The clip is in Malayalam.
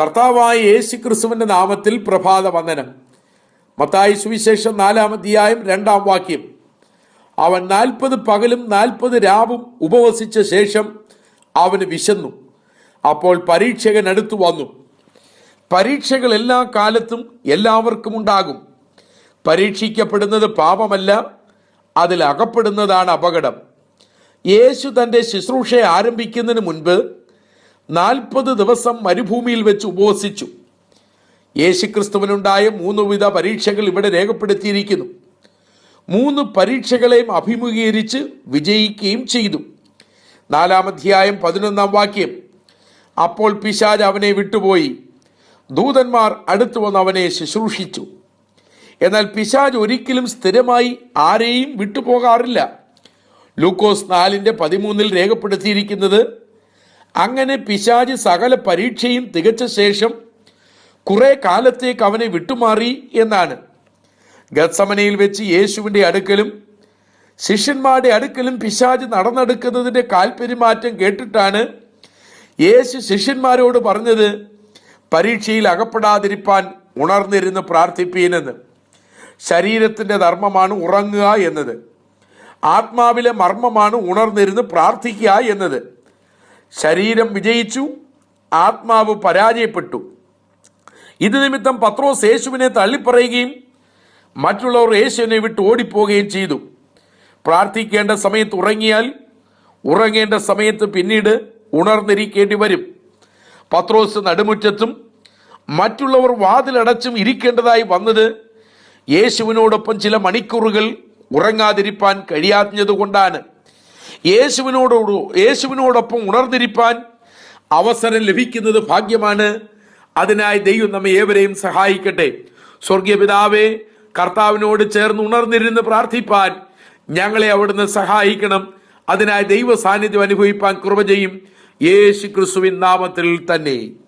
കർത്താവായ യേശു ക്രിസ്തുവിന്റെ നാമത്തിൽ പ്രഭാത വന്ദനം. മത്തായി സുവിശേഷം നാലാം രണ്ടാം വാക്യം. അവൻ നാൽപ്പത് പകലും നാൽപ്പത് രാവും ഉപവസിച്ച ശേഷം അവന് വിശന്നു. അപ്പോൾ പരീക്ഷകൻ അടുത്തു വന്നു. പരീക്ഷകൾ എല്ലാ കാലത്തും എല്ലാവർക്കും ഉണ്ടാകും. പരീക്ഷിക്കപ്പെടുന്നത് പാപമല്ല അതിൽ അകപ്പെടുന്നതാണ് അപകടം. യേശു തന്റെ ശുശ്രൂഷയെ ആരംഭിക്കുന്നതിന് മുൻപ് നാൽപ്പത് ദിവസം മരുഭൂമിയിൽ വെച്ച് ഉപവസിച്ചു. യേശുക്രിസ്തുവിനുണ്ടായ മൂന്ന് വിധ പരീക്ഷകൾ ഇവിടെ രേഖപ്പെടുത്തിയിരിക്കുന്നു. മൂന്ന് പരീക്ഷകളെയും അഭിമുഖീകരിച്ച് വിജയിക്കുകയും ചെയ്തു. നാലാം അധ്യായം പതിനൊന്നാം വാക്യം. അപ്പോൾ പിശാജ് അവനെ വിട്ടുപോയി. ദൂതന്മാർ അടുത്തു വന്ന് അവനെ ശുശ്രൂഷിച്ചു. എന്നാൽ പിശാജ് ഒരിക്കലും സ്ഥിരമായി ആരെയും വിട്ടുപോകാറില്ല. ലൂക്കോസ് നാലിന്റെ പതിമൂന്നിൽ രേഖപ്പെടുത്തിയിരിക്കുന്നത് അങ്ങനെ പിശാജ് സകല പരീക്ഷയും തികച്ച ശേഷം കുറെ കാലത്തേക്ക് അവനെ വിട്ടുമാറി എന്നാണ്. ഗത്സമനയിൽ വെച്ച് യേശുവിന്റെ അടുക്കലും ശിഷ്യന്മാരുടെ അടുക്കലും പിശാജ് നടന്നെടുക്കുന്നതിന്റെ കാൽപെരുമാറ്റം കേട്ടിട്ടാണ് യേശു ശിഷ്യന്മാരോട് പറഞ്ഞത് പരീക്ഷയിൽ അകപ്പെടാതിരിപ്പാൻ ഉണർന്നിരുന്ന് പ്രാർത്ഥിപ്പീനെന്ന്. ശരീരത്തിന്റെ ധർമ്മമാണ് ഉറങ്ങുക എന്നത്. ആത്മാവിലെ മർമ്മമാണ് ഉണർന്നിരുന്ന് പ്രാർത്ഥിക്കുക എന്നത്. ശരീരം വിജയിച്ചു ആത്മാവ് പരാജയപ്പെട്ടു. ഇത് നിമിത്തം പത്രോസ് യേശുവിനെ തള്ളിപ്പറയുകയും മറ്റുള്ളവർ യേശുവിനെ വിട്ട് ഓടിപ്പോവുകയും ചെയ്തു. പ്രാർത്ഥിക്കേണ്ട സമയത്ത് ഉറങ്ങിയാൽ ഉറങ്ങേണ്ട സമയത്ത് പിന്നീട് ഉണർന്നിരിക്കേണ്ടി വരും. പത്രോസ് നടുമുറ്റത്തും മറ്റുള്ളവർ വാതിലടച്ചും ഇരിക്കേണ്ടതായി വന്നത് യേശുവിനോടൊപ്പം ചില മണിക്കൂറുകൾ ഉറങ്ങാതിരിപ്പാൻ കഴിയാത്തതുകൊണ്ടാണ് യേശുവിനോട് യേശുവിനോടൊപ്പം ഉണർന്നിരിപ്പാൻ അവസരം ലഭിക്കുന്നത് ഭാഗ്യമാണ്. അതിനായി ദൈവം നമ്മെ ഏവരെയും സഹായിക്കട്ടെ. സ്വർഗീയ പിതാവേ കർത്താവിനോട് ചേർന്ന് ഉണർന്നിരുന്ന് പ്രാർത്ഥിപ്പാൻ ഞങ്ങളെ അവിടുന്ന് സഹായിക്കണം. അതിനായി ദൈവ സാന്നിധ്യം അനുഭവിപ്പാൻ കൃപ ചെയ്യും. യേശു ക്രിസ്തുവിൻ നാമത്തിൽ തന്നെ.